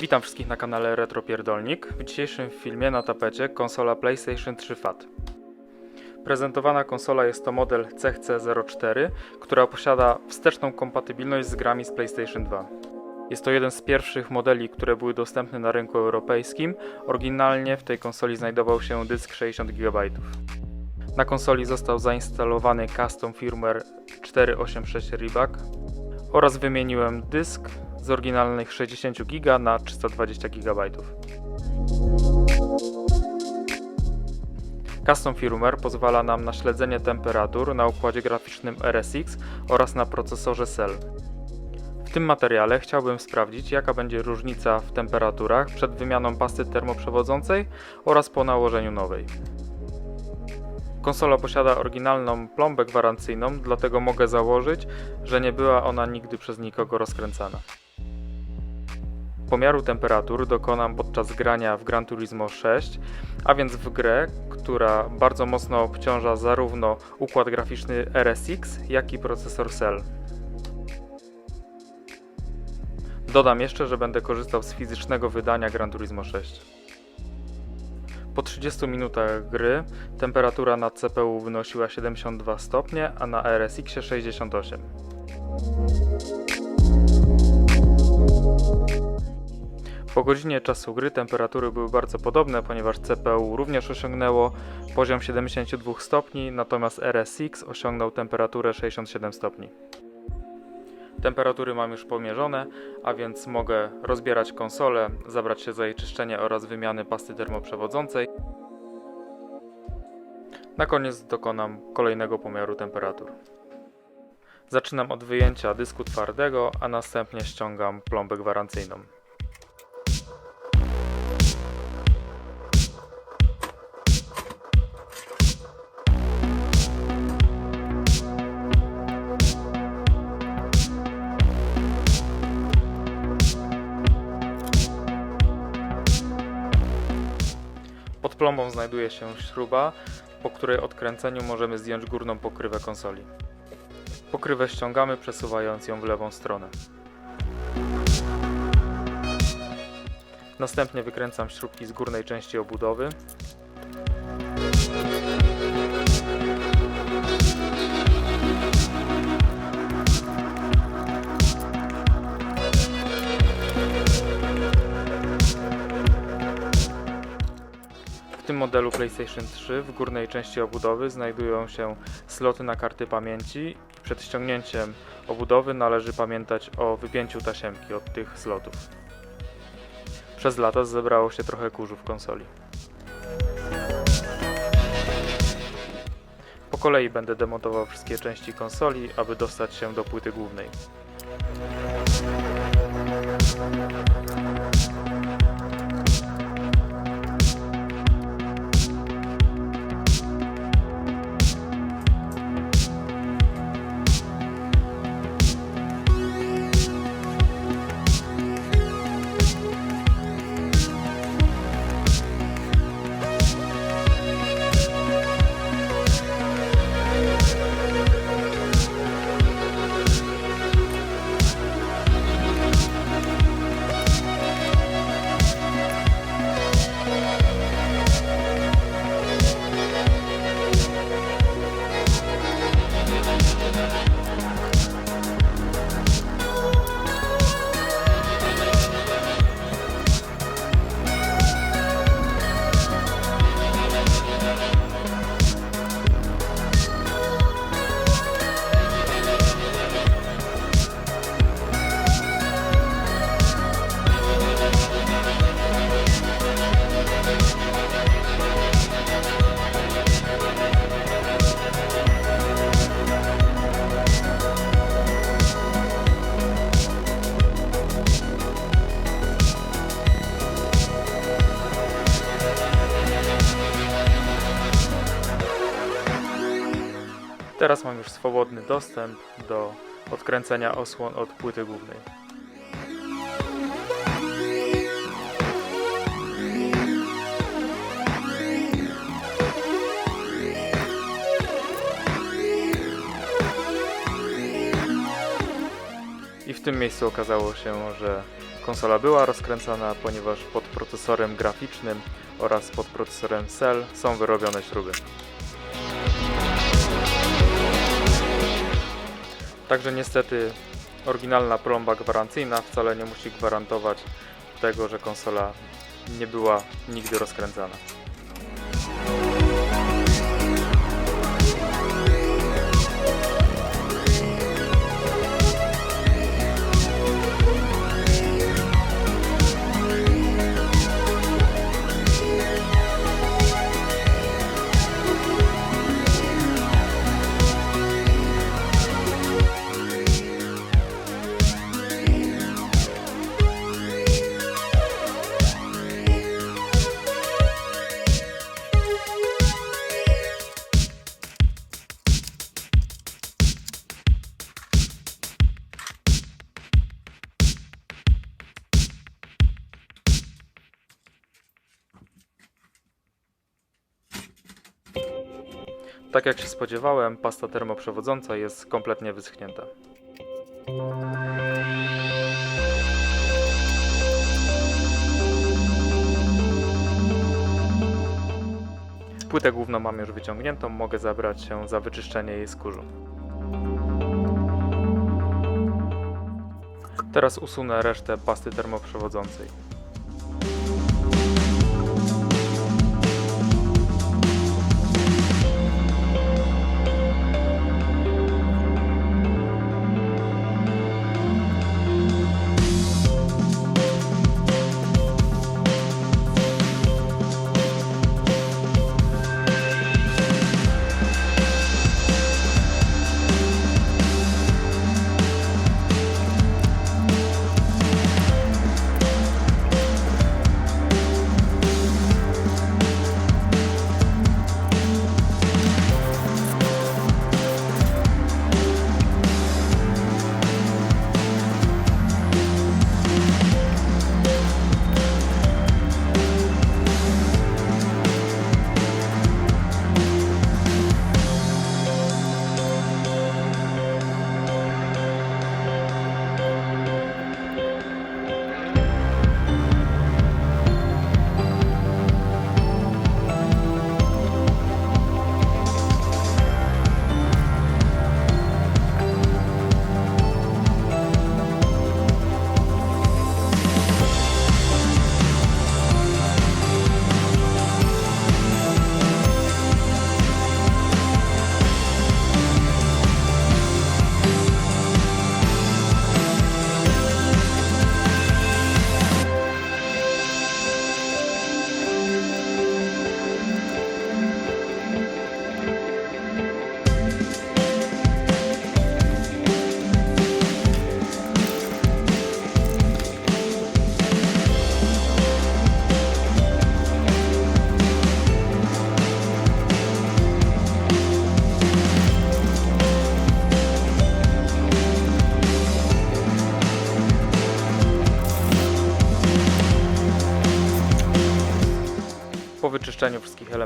Witam wszystkich na kanale Retro Pierdolnik. W dzisiejszym filmie na tapecie konsola PlayStation 3 FAT. Prezentowana konsola jest to model CHC04, która posiada wsteczną kompatybilność z grami z PlayStation 2. Jest to jeden z pierwszych modeli, które były dostępne na rynku europejskim. Oryginalnie w tej konsoli znajdował się dysk 60 GB. Na konsoli został zainstalowany custom firmware 486 Reebok oraz wymieniłem dysk z oryginalnych 60 GB na 320 GB. Custom firmware pozwala nam na śledzenie temperatur na układzie graficznym RSX oraz na procesorze Cell. W tym materiale chciałbym sprawdzić, jaka będzie różnica w temperaturach przed wymianą pasty termoprzewodzącej oraz po nałożeniu nowej. Konsola posiada oryginalną plombę gwarancyjną, dlatego mogę założyć, że nie była ona nigdy przez nikogo rozkręcana. Pomiaru temperatur dokonam podczas grania w Gran Turismo 6, a więc w grę, która bardzo mocno obciąża zarówno układ graficzny RSX, jak i procesor Cell. Dodam jeszcze, że będę korzystał z fizycznego wydania Gran Turismo 6. Po 30 minutach gry temperatura na CPU wynosiła 72 stopnie, a na RSX 68. Po godzinie czasu gry temperatury były bardzo podobne, ponieważ CPU również osiągnęło poziom 72 stopni, natomiast RSX osiągnął temperaturę 67 stopni. Temperatury mam już pomierzone, a więc mogę rozbierać konsolę, zabrać się za jej czyszczenie oraz wymiany pasty termoprzewodzącej. Na koniec dokonam kolejnego pomiaru temperatur. Zaczynam od wyjęcia dysku twardego, a następnie ściągam plombę gwarancyjną. Plombą znajduje się śruba, po której odkręceniu możemy zdjąć górną pokrywę konsoli. Pokrywę ściągamy, przesuwając ją w lewą stronę. Następnie wykręcam śrubki z górnej części obudowy. Modelu PlayStation 3 w górnej części obudowy znajdują się sloty na karty pamięci. Przed ściągnięciem obudowy należy pamiętać o wypięciu tasiemki od tych slotów. Przez lata zebrało się trochę kurzu w konsoli. Po kolei będę demontował wszystkie części konsoli, aby dostać się do płyty głównej. Teraz mam już swobodny dostęp do odkręcenia osłon od płyty głównej. I w tym miejscu okazało się, że Konsola była rozkręcana, ponieważ pod procesorem graficznym oraz pod procesorem Cell są wyrobione śruby. Także niestety oryginalna plomba gwarancyjna wcale nie musi gwarantować tego, że konsola nie była nigdy rozkręcana. Jak się spodziewałem, pasta termoprzewodząca jest kompletnie wyschnięta. Płytę główną mam już wyciągniętą, mogę zabrać się za wyczyszczenie jej z kurzu. Teraz usunę resztę pasty termoprzewodzącej.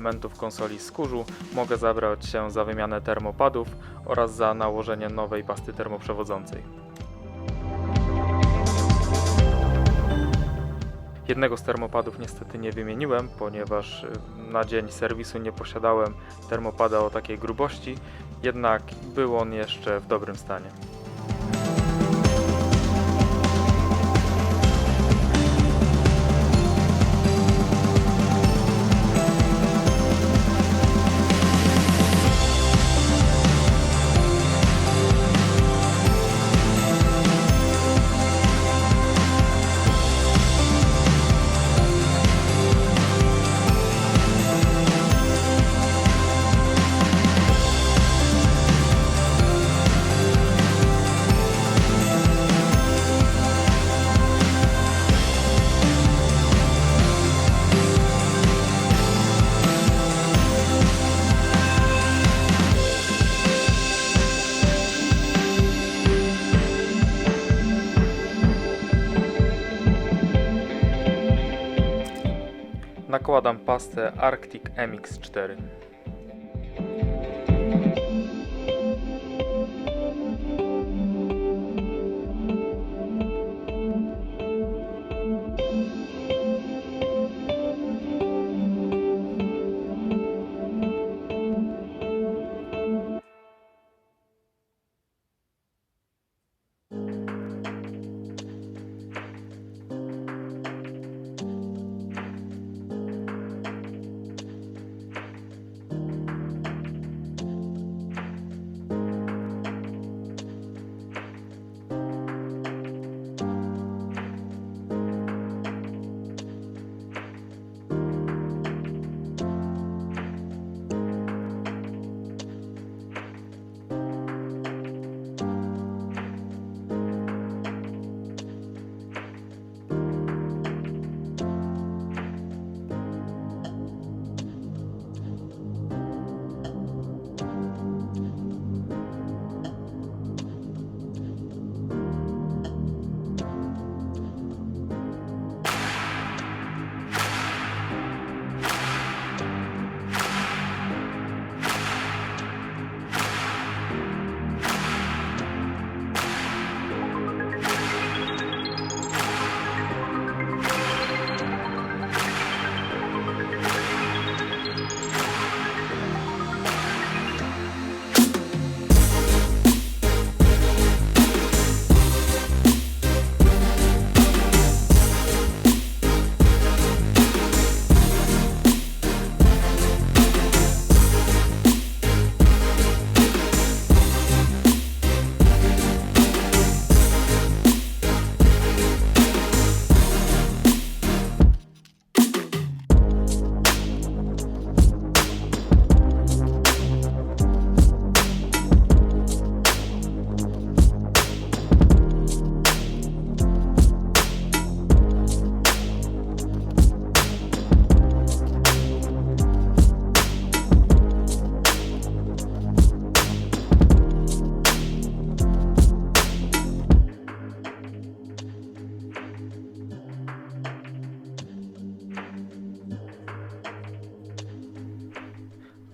Elementów konsoli z kurzu mogę zabrać się za wymianę termopadów oraz za nałożenie nowej pasty termoprzewodzącej. Jednego z termopadów niestety nie wymieniłem, ponieważ y, na dzień serwisu nie posiadałem termopada o takiej grubości, jednak był on jeszcze w dobrym stanie. Pastę Arctic MX4.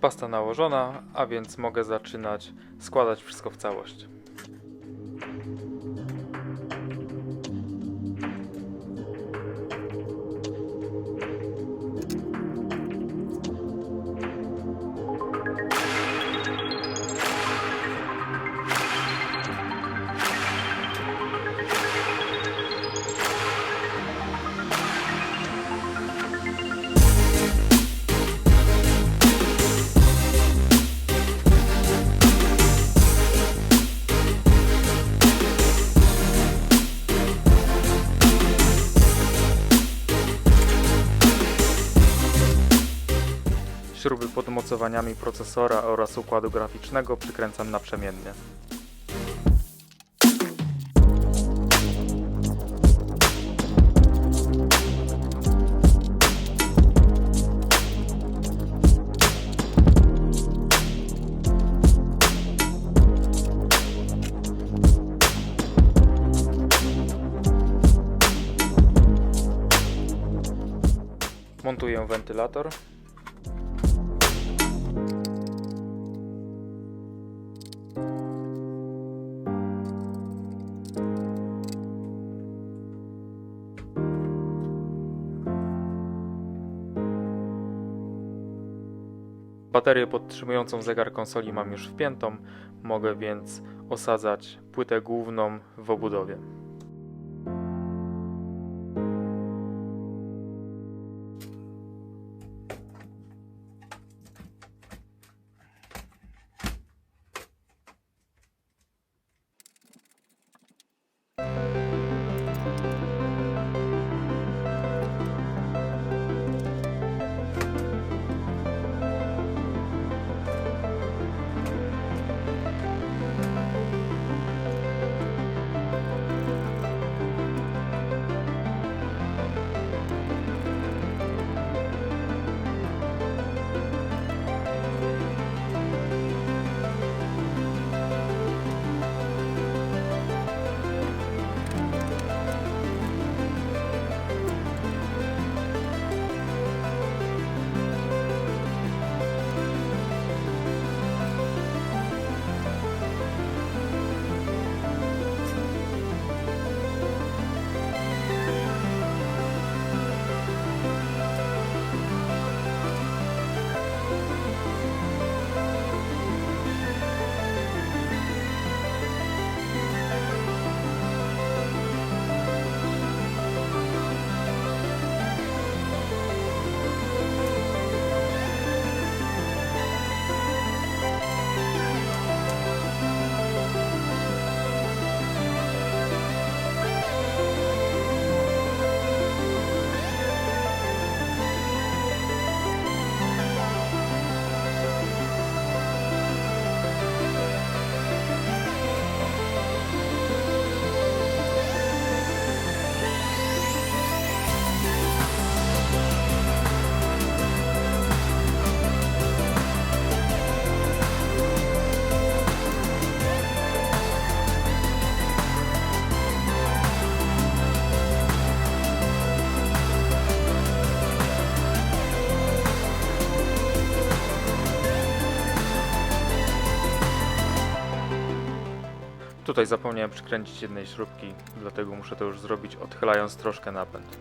Pasta nałożona, a więc mogę zaczynać składać wszystko w całość. Mocowaniami procesora oraz układu graficznego przykręcam naprzemiennie. Montuję wentylator. Baterię podtrzymującą zegar konsoli mam już wpiętą, mogę więc osadzać płytę główną w obudowie. Tutaj zapomniałem przykręcić jednej śrubki, dlatego muszę to już zrobić odchylając troszkę napęd.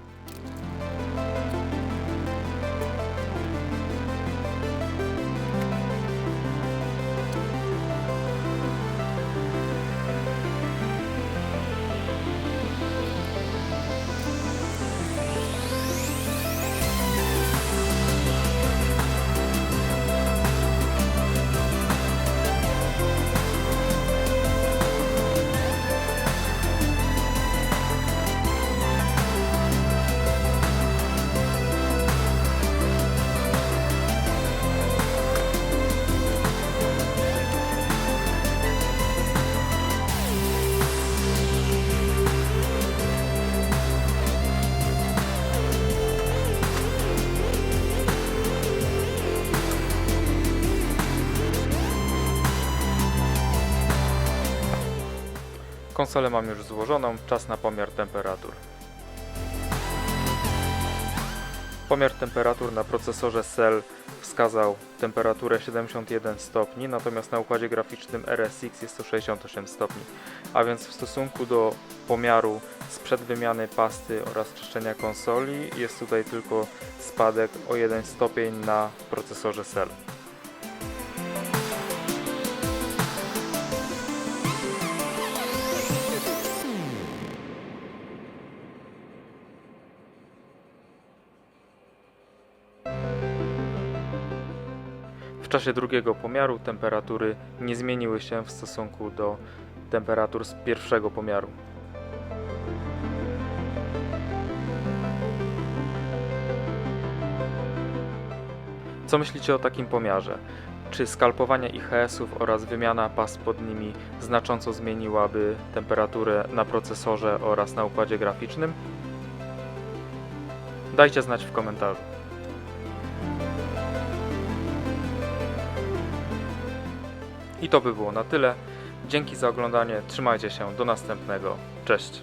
Konsolę mam już złożoną, czas na pomiar temperatur. Pomiar temperatur na procesorze Cell wskazał temperaturę 71 stopni, natomiast na układzie graficznym RSX jest to 68 stopni. A więc w stosunku do pomiaru sprzed wymiany pasty oraz czyszczenia konsoli jest tutaj tylko spadek o 1 stopień na procesorze Cell. Czasie drugiego pomiaru temperatury nie zmieniły się w stosunku do temperatur z pierwszego pomiaru. Co myślicie o takim pomiarze? Czy skalpowanie IHS-ów oraz wymiana pas pod nimi znacząco zmieniłaby temperaturę na procesorze oraz na układzie graficznym? Dajcie znać w komentarzu. I to by było na tyle. Dzięki za oglądanie, trzymajcie się, do następnego. Cześć.